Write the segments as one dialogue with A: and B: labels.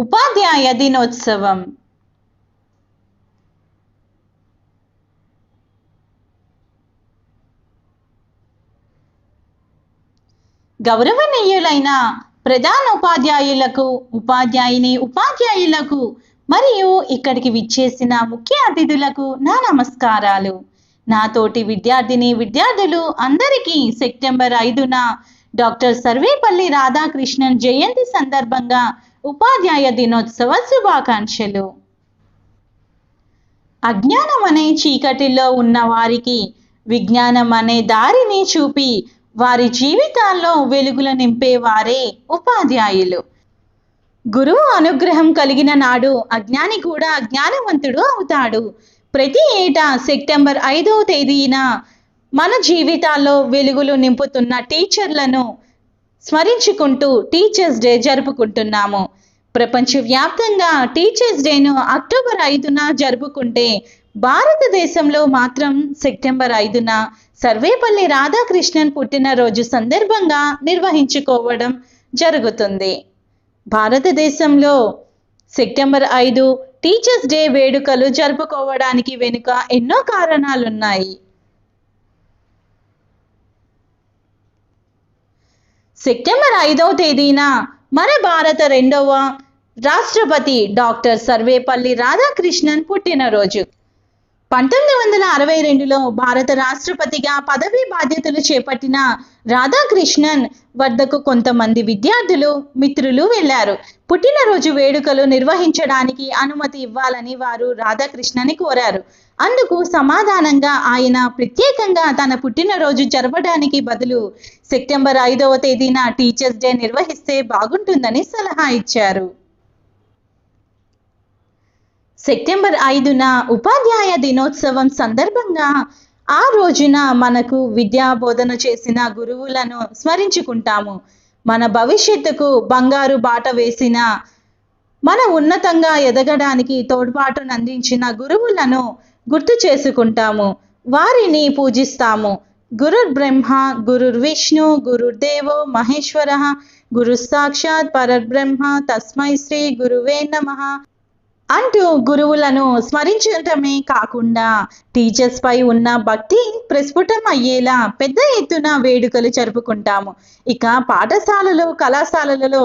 A: ఉపాధ్యాయ దినోత్సవం గౌరవనీయులైన ఉపాధ్యాయులకు ఉపాధ్యాయుని ఉపాధ్యాయులకు మరియు ఇక్కడికి విచ్చేసిన ముఖ్య అతిథులకు నా నమస్కారాలు నాతోటి విద్యార్థిని విద్యార్థులు అందరికీ సెప్టెంబర్ ఐదున డాక్టర్ సర్వేపల్లి రాధాకృష్ణన్ జయంతి సందర్భంగా ఉపాధ్యాయ దినోత్సవ శుభాకాంక్షలు అజ్ఞానం అనే చీకటిలో ఉన్న వారికి విజ్ఞానం అనే దారిని చూపి వారి జీవితాల్లో వెలుగులు నింపేవారే ఉపాధ్యాయులు గురువు అనుగ్రహం కలిగిన నాడు అజ్ఞాని కూడా జ్ఞానవంతుడు అవుతాడు ప్రతి ఏటా సెప్టెంబర్ ఐదవ తేదీన మన జీవితాల్లో వెలుగులు నింపుతున్న టీచర్లను స్మరించుకుంటూ టీచర్స్ డే జరుపుకుంటున్నాము ప్రపంచవ్యాప్తంగా టీచర్స్ డేను అక్టోబర్ ఐదున జరుపుకుంటే భారతదేశంలో మాత్రం సెప్టెంబర్ ఐదున సర్వేపల్లి రాధాకృష్ణన్ పుట్టినరోజు సందర్భంగా నిర్వహించుకోవడం జరుగుతుంది భారతదేశంలో సెప్టెంబర్ ఐదు టీచర్స్ డే వేడుకలు జరుపుకోవడానికి వెనుక ఎన్నో కారణాలున్నాయి సెప్టెంబర్ ఐదవ తేదీన మన భారత రెండవ రాష్ట్రపతి డాక్టర్ సర్వేపల్లి రాధాకృష్ణన్ పుట్టినరోజు పంతొమ్మిది వందల అరవై రెండులో భారత రాష్ట్రపతిగా పదవీ బాధ్యతలు చేపట్టిన రాధాకృష్ణన్ వద్దకు కొంతమంది విద్యార్థులు మిత్రులు వెళ్లారు పుట్టినరోజు వేడుకలు నిర్వహించడానికి అనుమతి ఇవ్వాలని వారు రాధాకృష్ణని కోరారు అందుకు సమాధానంగా ఆయన ప్రత్యేకంగా తన పుట్టినరోజు జరపడానికి బదులు సెప్టెంబర్ ఐదవ తేదీన టీచర్స్ డే నిర్వహిస్తే బాగుంటుందని సలహా ఇచ్చారు సెప్టెంబర్ ఐదున ఉపాధ్యాయ దినోత్సవం సందర్భంగా ఆ రోజున మనకు విద్యా బోధన చేసిన గురువులను స్మరించుకుంటాము మన భవిష్యత్తుకు బంగారు బాట వేసిన మన ఉన్నతంగా ఎదగడానికి తోడ్పాటును అందించిన గురువులను గుర్తు చేసుకుంటాము వారిని పూజిస్తాము గురుర్ బ్రహ్మ గురుర్ విష్ణు గురుర్దేవో మహేశ్వర గురు సాక్షాత్ పరబ్రహ్మ తస్మై శ్రీ గురువే నమ అంటూ గురువులను స్మరించటమే కాకుండా టీచర్స్ పై ఉన్న భక్తి ప్రస్ఫుటం అయ్యేలా పెద్ద ఎత్తున వేడుకలు జరుపుకుంటాము ఇక పాఠశాలలో కళాశాలలలో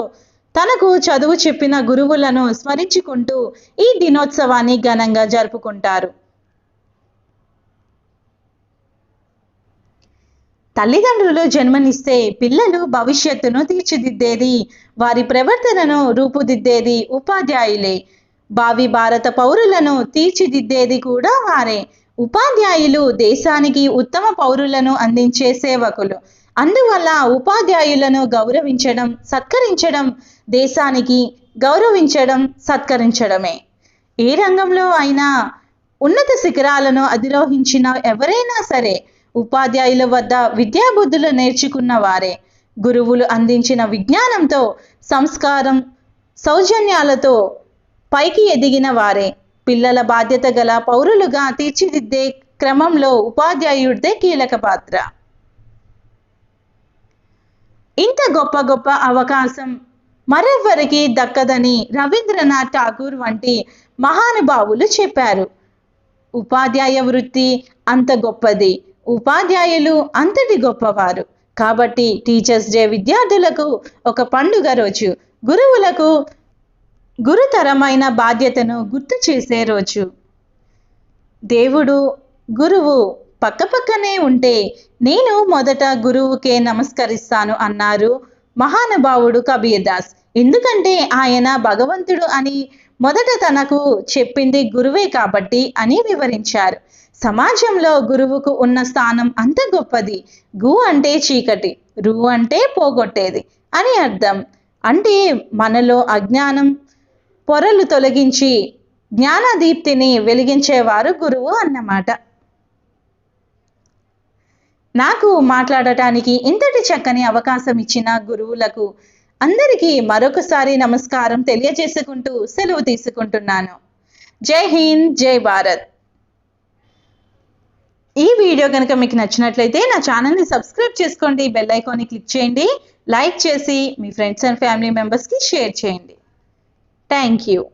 A: తనకు చదువు చెప్పిన గురువులను స్మరించుకుంటూ ఈ దినోత్సవాన్ని ఘనంగా జరుపుకుంటారు తల్లిదండ్రులు జన్మనిస్తే పిల్లలు భవిష్యత్తును తీర్చిదిద్దేది వారి ప్రవర్తనను రూపుదిద్దేది ఉపాధ్యాయులే భావి భారత పౌరులను తీర్చిదిద్దేది కూడా వారే ఉపాధ్యాయులు దేశానికి ఉత్తమ పౌరులను అందించే సేవకులు అందువల్ల ఉపాధ్యాయులను గౌరవించడం సత్కరించడం దేశానికి గౌరవించడం సత్కరించడమే ఏ రంగంలో అయినా ఉన్నత శిఖరాలను అధిరోహించిన ఎవరైనా సరే ఉపాధ్యాయుల వద్ద విద్యాబుద్ధులు నేర్చుకున్న వారే గురువులు అందించిన విజ్ఞానంతో సంస్కారం సౌజన్యాలతో పైకి ఎదిగిన వారే పిల్లల బాధ్యత గల పౌరులుగా తీర్చిదిద్దే క్రమంలో ఉపాధ్యాయుడిదే కీలక పాత్ర ఇంత గొప్ప గొప్ప అవకాశం మరెవ్వరికి దక్కదని రవీంద్రనాథ్ ఠాగూర్ వంటి మహానుభావులు చెప్పారు ఉపాధ్యాయ వృత్తి అంత గొప్పది ఉపాధ్యాయులు అంతటి గొప్పవారు కాబట్టి టీచర్స్ డే విద్యార్థులకు ఒక పండుగ రోజు గురువులకు గురుతరమైన బాధ్యతను గుర్తు చేసే రోజు దేవుడు గురువు పక్కపక్కనే ఉంటే నేను మొదట గురువుకే నమస్కరిస్తాను అన్నారు మహానుభావుడు కబీర్దాస్ ఎందుకంటే ఆయన భగవంతుడు అని మొదట తనకు చెప్పింది గురువే కాబట్టి అని వివరించారు సమాజంలో గురువుకు ఉన్న స్థానం అంత గొప్పది గు అంటే చీకటి రు అంటే పోగొట్టేది అని అర్థం అంటే మనలో అజ్ఞానం పొరలు తొలగించి జ్ఞానదీప్తిని వెలిగించేవారు గురువు అన్నమాట నాకు మాట్లాడటానికి ఇంతటి చక్కని అవకాశం ఇచ్చిన గురువులకు అందరికీ మరొకసారి నమస్కారం తెలియజేసుకుంటూ సెలవు తీసుకుంటున్నాను జై హింద్ జై భారత్ ఈ వీడియో కనుక మీకు నచ్చినట్లయితే నా ఛానల్ని సబ్స్క్రైబ్ చేసుకోండి బెల్ ఐకాన్ని క్లిక్ చేయండి లైక్ చేసి మీ ఫ్రెండ్స్ అండ్ ఫ్యామిలీ మెంబర్స్కి షేర్ చేయండి Thank you.